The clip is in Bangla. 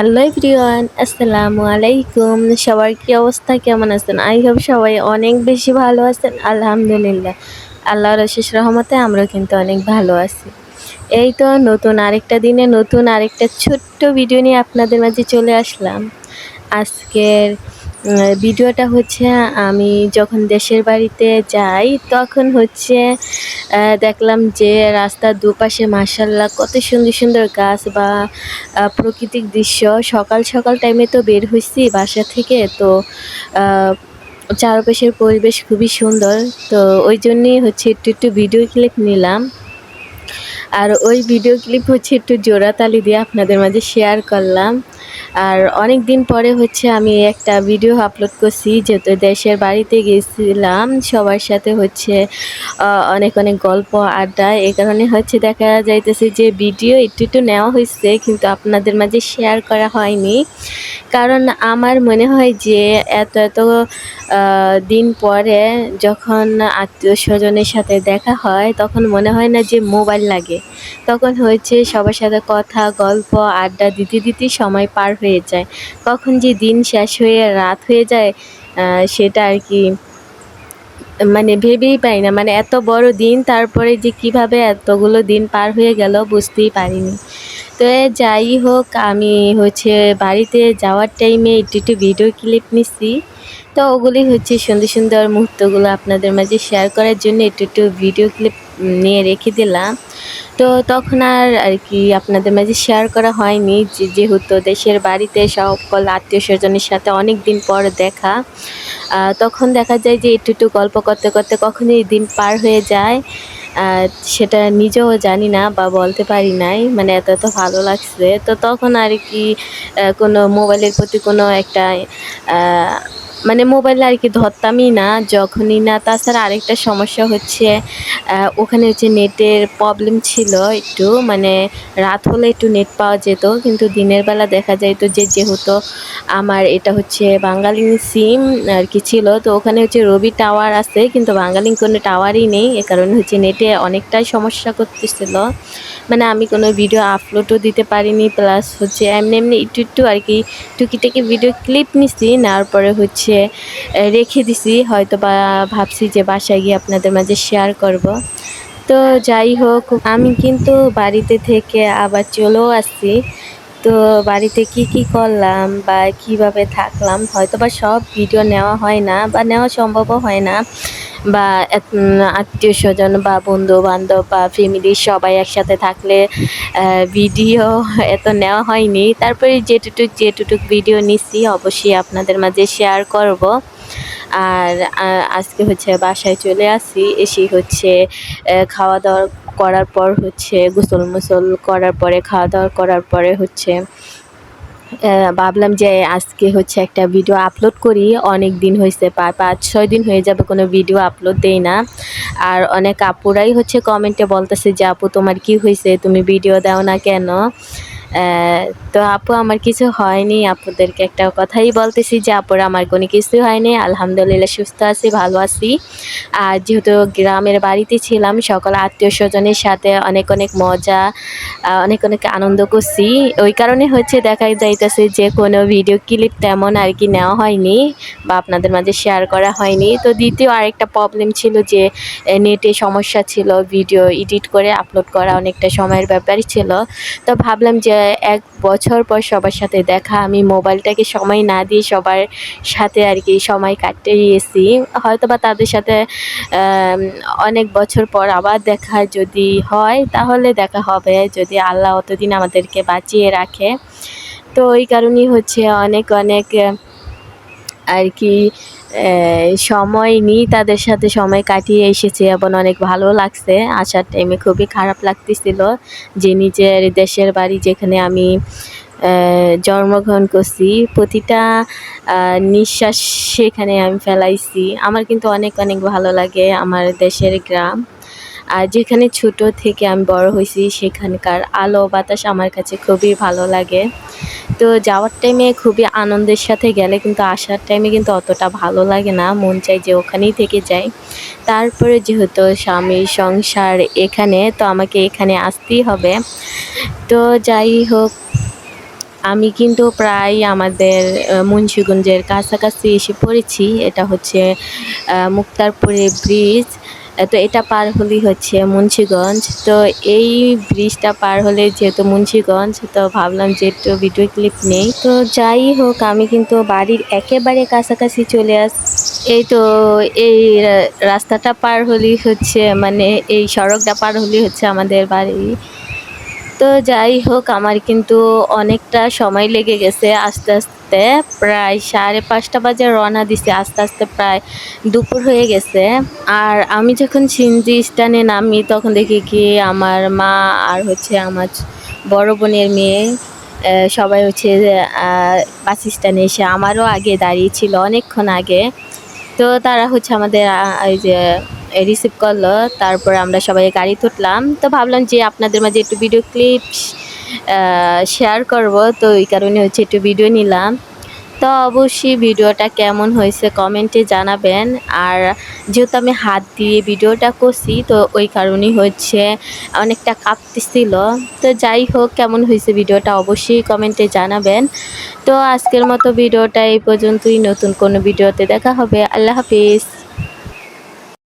হ্যালো এভরিওয়ান, আসসালামু আলাইকুম। সবার কি অবস্থা? কেমন আছেন? আই হোপ সবাই অনেক বেশি ভালো আছেন। আলহামদুলিল্লাহ। আল্লাহ রশেষ রহমতে আমরা কিন্তু অনেক ভালো আছি। এই তো নতুন আরেকটা দিনে নতুন আরেকটা ছোট্ট ভিডিও নিয়ে আপনাদের মাঝে চলে আসলাম। আজকের ভিডিওটা হচ্ছে, আমি যখন দেশের বাড়িতে যাই, তখন হচ্ছে দেখলাম যে রাস্তার দুপাশে মাসাল্লাহ কত সুন্দর সুন্দর গাছ বা প্রাকৃতিক দৃশ্য। সকাল সকাল টাইমে তো বের হয়েছি বাসা থেকে, তো চারপাশের পরিবেশ খুবই সুন্দর। তো ওই জন্যই হচ্ছে একটু একটু ভিডিও ক্লিপ নিলাম। আর ওই ভিডিও ক্লিপ হচ্ছে একটু জোড়াতালি দিয়ে আপনাদের মাঝে শেয়ার করলাম। আর অনেক দিন পরে হচ্ছে আমি একটা ভিডিও আপলোড করছি, যেহেতু দেশের বাড়িতে গেছিলাম, সবার সাথে হচ্ছে অনেক অনেক গল্প, আড্ডা, এই কারণে হচ্ছে দেখা যাইতেছে যে ভিডিও একটু একটু নেওয়া হয়েছে কিন্তু আপনাদের মাঝে শেয়ার করা হয়নি। কারণ আমার মনে হয় যে এত এত দিন পরে যখন আত্মীয় স্বজনের সাথে দেখা হয়, তখন মনে হয় না যে মোবাইল লাগে। তখন হয়েছে সবার সাথে কথা, গল্প, আড্ডা দিতে দিতে সময় পার হয়ে যায়। কখন যে দিন শেষ হয়ে, রাত হয়ে যায় সেটা আর কি মানে ভেবেই পাই না। মানে এত বড় দিন, তারপরে যে কীভাবে এতগুলো দিন পার হয়ে গেল বুঝতেই পারিনি। তো যাই হোক, আমি হচ্ছে বাড়িতে যাওয়ার টাইমে একটু একটু ভিডিও ক্লিপ নিচ্ছি তো ওগুলি হচ্ছে সুন্দর সুন্দর মুহূর্তগুলো আপনাদের মাঝে শেয়ার করার জন্য একটু একটু ভিডিও ক্লিপ নিয়ে রেখে দিলাম। তো তখন আর আর কি আপনাদের মাঝে শেয়ার করা হয়নি যেহেতু দেশের বাড়িতে সকল আত্মীয় স্বজনের সাথে অনেক দিন পর দেখা তখন দেখা যায় যে একটু একটু গল্প করতে করতে কখনই দিন পার হয়ে যায়। সেটা নিজেও জানি না বা বলতে পারি নাই। মানে এত এত ভালো লাগছে। তো তখন আর কি কোনো মোবাইলের প্রতি কোনো একটা মানে মোবাইল আর কি ধরতামই না, যখনই না। তাছাড়া আরেকটা সমস্যা হচ্ছে ওখানে হচ্ছে নেটের প্রবলেম ছিল একটু মানে রাত হলে একটু নেট পাওয়া যেত, কিন্তু দিনের বেলা দেখা যাইতো যে যেহেতু আমার এটা হচ্ছে বাঙালি সিম আর কি ছিল, তো ওখানে হচ্ছে রবি টাওয়ার আছে, কিন্তু বাঙালি কোনো টাওয়ারই নেই, এ কারণে হচ্ছে নেটে অনেকটাই সমস্যা করতেছিল। মানে আমি কোনো ভিডিও আপলোডও দিতে পারিনি প্লাস হচ্ছে এমনি এমনি একটু একটু আর কি টুকিটাকি ভিডিও ক্লিপ নিছি, নেওয়ার পরে হচ্ছে রেখে দিছি হয়তো বা ভাবছি যে বাসায় গিয়ে আপনাদের মাঝে শেয়ার করব। তো যাই হোক, আমি কিন্তু বাড়িতে থেকে আবার চলেও আসছি। তো বাড়িতে কি কি করলাম বা কীভাবে থাকলাম হয়তো বা সব ভিডিও নেওয়া হয় না বা নেওয়া সম্ভবও হয় না। বা আত্মীয় স্বজন বা বন্ধু বান্ধব বা ফ্যামিলির সবাই একসাথে থাকলে ভিডিও এত নেওয়া হয়নি। তারপরে যেটুটুক যেটুটুক ভিডিও নিচ্ছি, অবশ্যই আপনাদের মাঝে শেয়ার করব। আর আজকে হচ্ছে বাসায় চলে আসি। এসে হচ্ছে খাওয়া দাওয়া করার পর হচ্ছে গোসল মোসল করার পরে খাওয়া দাওয়া করার পরে হচ্ছে ভাবলাম যে আজকে হচ্ছে একটা ভিডিও আপলোড করি। অনেক দিন হয়েছে পাঁচ, ছয় দিন হয়ে যাবে কোনো ভিডিও আপলোড দেই না। আর অনেক আপুরাই হচ্ছে কমেন্টে বলতেছে যে, আপু, তোমার কি হয়েছে? তুমি ভিডিও দাও না কেন? তো আপু, আমার কিছু হয়নি। আপুদেরকে একটা কথাই বলতেছি যে, আপুর আমার কোনো কিছু হয়নি। আলহামদুলিল্লাহ সুস্থ আছি, ভালো আছি। আর যেহেতু গ্রামের বাড়িতে ছিলাম, সকল আত্মীয় স্বজনের সাথে অনেক অনেক মজা অনেক অনেক আনন্দ করছি। ওই কারণে হচ্ছে দেখা যাইতেছে যে, কোনো ভিডিও ক্লিপ তেমন আর কি নেওয়া হয়নি বা আপনাদের মাঝে শেয়ার করা হয়নি। তো দ্বিতীয় আরেকটা প্রবলেম ছিল যে নেটে সমস্যা ছিল ভিডিও এডিট করে আপলোড করা অনেকটা সময়ের ব্যাপারই ছিল। তো ভাবলাম যে এক বছর পর সবার সাথে দেখা। আমি মোবাইলটাকে সময় না দিয়ে সবার সাথে আর কি সময় কাটিয়েছি। হয়তো বা তাদের সাথে অনেক বছর পর আবার দেখা যদি হয়, তাহলে দেখা হবে। যদি আল্লাহ অতদিন আমাদেরকে বাঁচিয়ে রাখে। তো ওই কারণেই হচ্ছে অনেক অনেক আর কি সময় নিই তাদের সাথে সময় কাটিয়ে এসেছি এবং অনেক ভালো লাগছে। আসার টাইমে খুবই খারাপ লাগতেছিল যে নিজের দেশের বাড়ি যেখানে আমি জন্মগ্রহণ করছি, প্রতিটা নিঃশ্বাস সেখানে আমি ফেলাইছি। আমার কিন্তু অনেক অনেক ভালো লাগে আমার দেশের গ্রাম। আর যেখানে ছোট থেকে আমি বড় হয়েছি সেখানকার আলো বাতাস আমার কাছে খুবই ভালো লাগে। তো যাওয়ার টাইমে খুবই আনন্দের সাথে গেলে কিন্তু আসার টাইমে কিন্তু অতটা ভালো লাগে না মন চাই যে ওখানেই থেকে যাই। তারপরে যেহেতু স্বামী সংসার এখানে তো আমাকে এখানে আসতেই হবে। তো যাই হোক আমি কিন্তু প্রায় আমাদের মুন্সিগঞ্জের কাছাকাছি এসে পড়েছি। এটা হচ্ছে আহ, মুক্তারপুরের ব্রিজ তো এটা পার হলেই হচ্ছে মুন্সিগঞ্জ। তো এই ব্রিজটা পার হলে যেহেতু মুন্সিগঞ্জ, তো ভাবলাম যে একটু ভিডিও ক্লিপ নেই। তো যাই হোক, আমি কিন্তু বাড়ির একেবারে কাছাকাছি চলে আস, এই তো এই রাস্তাটা পার হলেই হচ্ছে মানে এই সড়কটা পার হলেই হচ্ছে আমাদের বাড়ি। তো যাই হোক, আমার কিন্তু অনেকটা সময় লেগে গেছে আস্তে আস্তে প্রায় সাড়ে পাঁচটা বাজে রওনা দিছে, আস্তে আস্তে প্রায় দুপুর হয়ে গেছে। আর আমি যখন সিনজি স্ট্যান্ডে নামি, তখন দেখি কি আমার মা আর হচ্ছে আমার বড় বোনের মেয়ে সবাই হচ্ছে বাস স্ট্যান্ডে এসে আমারও আগে দাঁড়িয়ে ছিল অনেকক্ষণ আগে। তো তারা হচ্ছে আমাদের এই যে রিসিভ করল, তারপর আমরা সবাই গাড়ি তুললাম তো ভাবলাম যে আপনাদের মাঝে একটু ভিডিও ক্লিপ শেয়ার করব। তো এই কারণে হচ্ছে একটু ভিডিও নিলাম। তো অবশ্যই ভিডিওটা কেমন হয়েছে কমেন্টে জানাবেন। আর যেহেতু আমি হাত দিয়ে ভিডিওটা করছি, তো ওই কারণেই হচ্ছে অনেকটা কাঁপতেছিল। তো যাই হোক, কেমন হয়েছে ভিডিওটা অবশ্যই কমেন্টে জানাবেন। তো আজকের মতো ভিডিওটা এই পর্যন্তই। নতুন কোনো ভিডিওতে দেখা হবে। আল্লাহ হাফিজ।